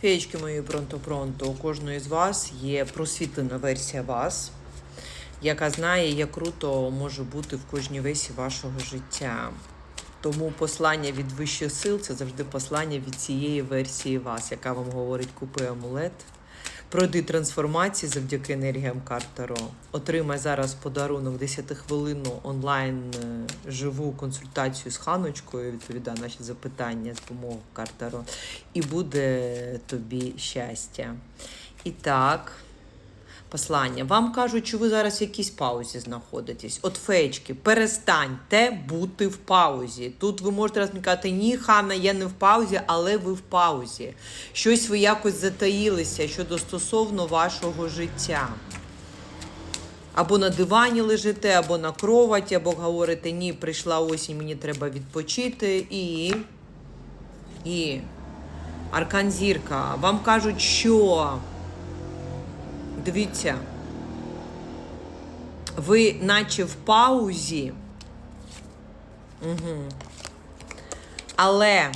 Феєчки мої пронто-пронто, у кожної з вас є просвітлена версія вас, яка знає, як круто може бути в кожній весі вашого життя. Тому послання від вищих сил це завжди послання від цієї версії вас, яка вам говорить купи амулет. Пройди трансформації завдяки енергіям Картеро. Отримай зараз подарунок 10 хвилинну онлайн е, живу консультацію з Ханочкою, відповідає на наші запитання з допомогою Картеро. І буде тобі щастя. І так, послання. Вам кажуть, що ви зараз в якійсь паузі знаходитесь. От феєчки, перестаньте бути в паузі. Тут ви можете мені ні, Ханна, я не в паузі, але ви в паузі. Щось ви якось затаїлися щодо стосовно вашого життя. Або на дивані лежите, або на кроваті, або говорите, ні, прийшла осінь, мені треба відпочити. І. І. Аркан Зірка. Вам кажуть, що. Дивіться. Ви наче в паузі. Угу. Але,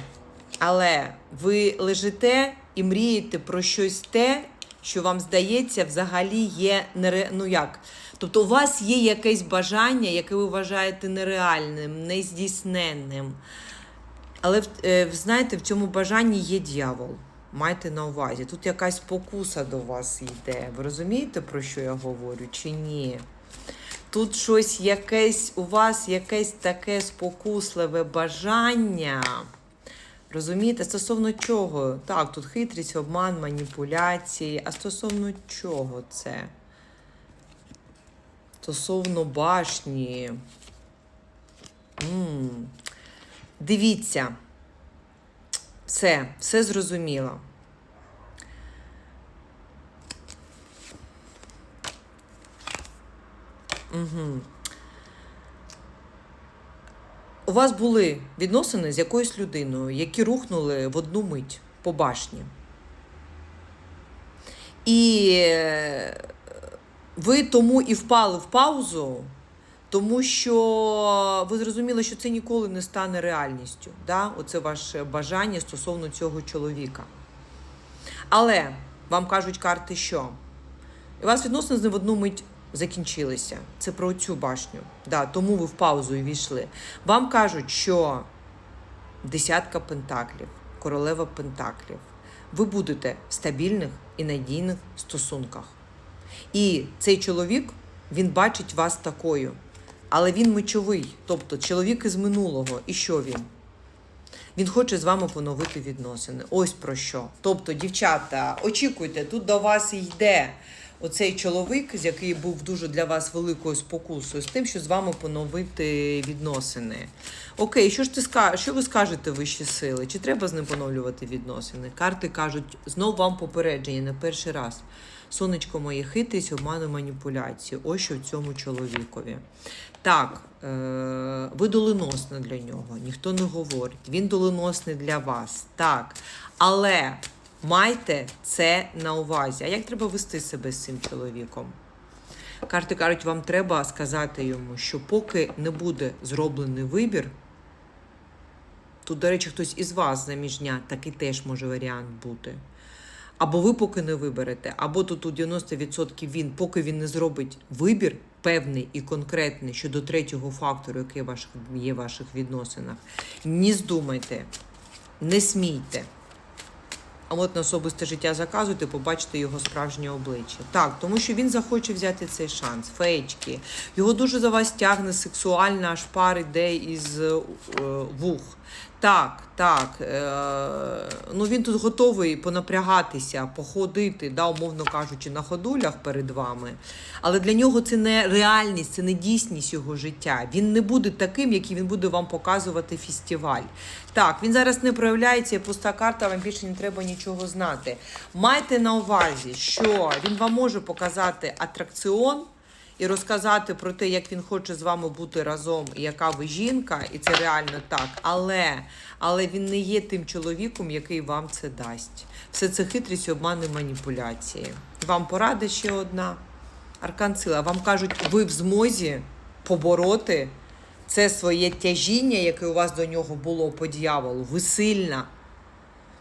але ви лежите і мрієте про щось те, що вам здається, взагалі є нере... ну як? Тобто у вас є якесь бажання, яке ви вважаєте нереальним, нездійсненним. Але е, знаєте, в цьому бажанні є дьявол. Майте на увазі. Тут якась покуса до вас йде. Ви розумієте, про що я говорю, чи ні? Тут щось якесь, у вас якесь таке спокусливе бажання. Розумієте, стосовно чого? Так, тут хитрість, обман, маніпуляції. А стосовно чого це? Стосовно башні. м Дивіться. Все, все зрозуміло. Угу. У вас були відносини з якоюсь людиною, які рухнули в одну мить по башні. І е, ви тому і впали в паузу, тому що ви зрозуміли, що це ніколи не стане реальністю. Да? Оце ваше бажання стосовно цього чоловіка. Але вам кажуть карти, що у вас відносини з ним в одну мить закінчилися. Це про цю башню. Да, тому ви в паузу і війшли. Вам кажуть, що десятка пентаклів, королева пентаклів. Ви будете в стабільних і надійних стосунках. І цей чоловік він бачить вас такою. Але він мечовий, тобто чоловік із минулого. І що він? Він хоче з вами поновити відносини. Ось про що. Тобто, дівчата, очікуйте, тут до вас йде оцей чоловік, з який був дуже для вас великою спокусою, з тим, що з вами поновити відносини. Окей, що ж ти ска... що ви скажете вищі сили? Чи треба з ним поновлювати відносини? Карти кажуть, знов вам попередження не перший раз. Сонечко моє хитрість, обману маніпуляції. Ось що в цьому чоловікові. Так, е- ви доленосна для нього, ніхто не говорить. Він доленосний для вас. Так. Але майте це на увазі. А як треба вести себе з цим чоловіком? Карти кажуть, вам треба сказати йому, що поки не буде зроблений вибір, тут, до речі, хтось із вас заміжня, такий теж може варіант бути. Або ви поки не виберете, або тут у 90% він, поки він не зробить вибір певний і конкретний щодо третього фактору, який є в ваших відносинах. Не здумайте, не смійте. А от на особисте життя заказуйте, побачите його справжнє обличчя. Так, тому що він захоче взяти цей шанс, феєчки. Його дуже за вас тягне сексуальна, аж пар іде із е, вух. Так, так. Е, ну він тут готовий понапрягатися, походити, да, умовно кажучи, на ходулях перед вами. Але для нього це не реальність, це не дійсність його життя. Він не буде таким, який він буде вам показувати фестиваль. Так, він зараз не проявляється, пуста карта, вам більше не треба нічого знати. Майте на увазі, що він вам може показати атракціон і розказати про те, як він хоче з вами бути разом, і яка ви жінка, і це реально так. Але, але він не є тим чоловіком, який вам це дасть. Все це хитрість, обмани, маніпуляції. Вам порада ще одна. Аркан сила, вам кажуть, ви в змозі побороти це своє тяжіння, яке у вас до нього було по дьяволу. Ви сильна.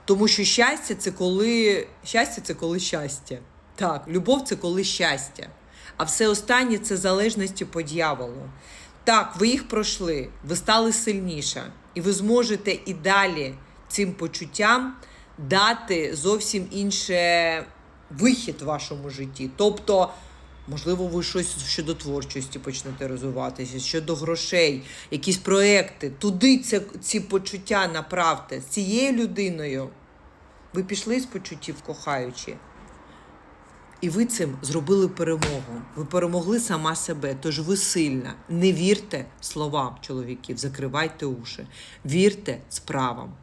Тому що щастя це коли щастя це коли щастя. Так, любов це коли щастя. А все останнє це залежності по дьяволу. Так, ви їх пройшли, ви стали сильніше, і ви зможете і далі цим почуттям дати зовсім інше вихід в вашому житті. Тобто, можливо, ви щось щодо творчості почнете розвиватися, щодо грошей, якісь проекти. Туди це, ці почуття направте з цією людиною. Ви пішли з почуттів кохаючи. І ви цим зробили перемогу. Ви перемогли сама себе, тож ви сильна. Не вірте словам чоловіків, закривайте уші. Вірте справам.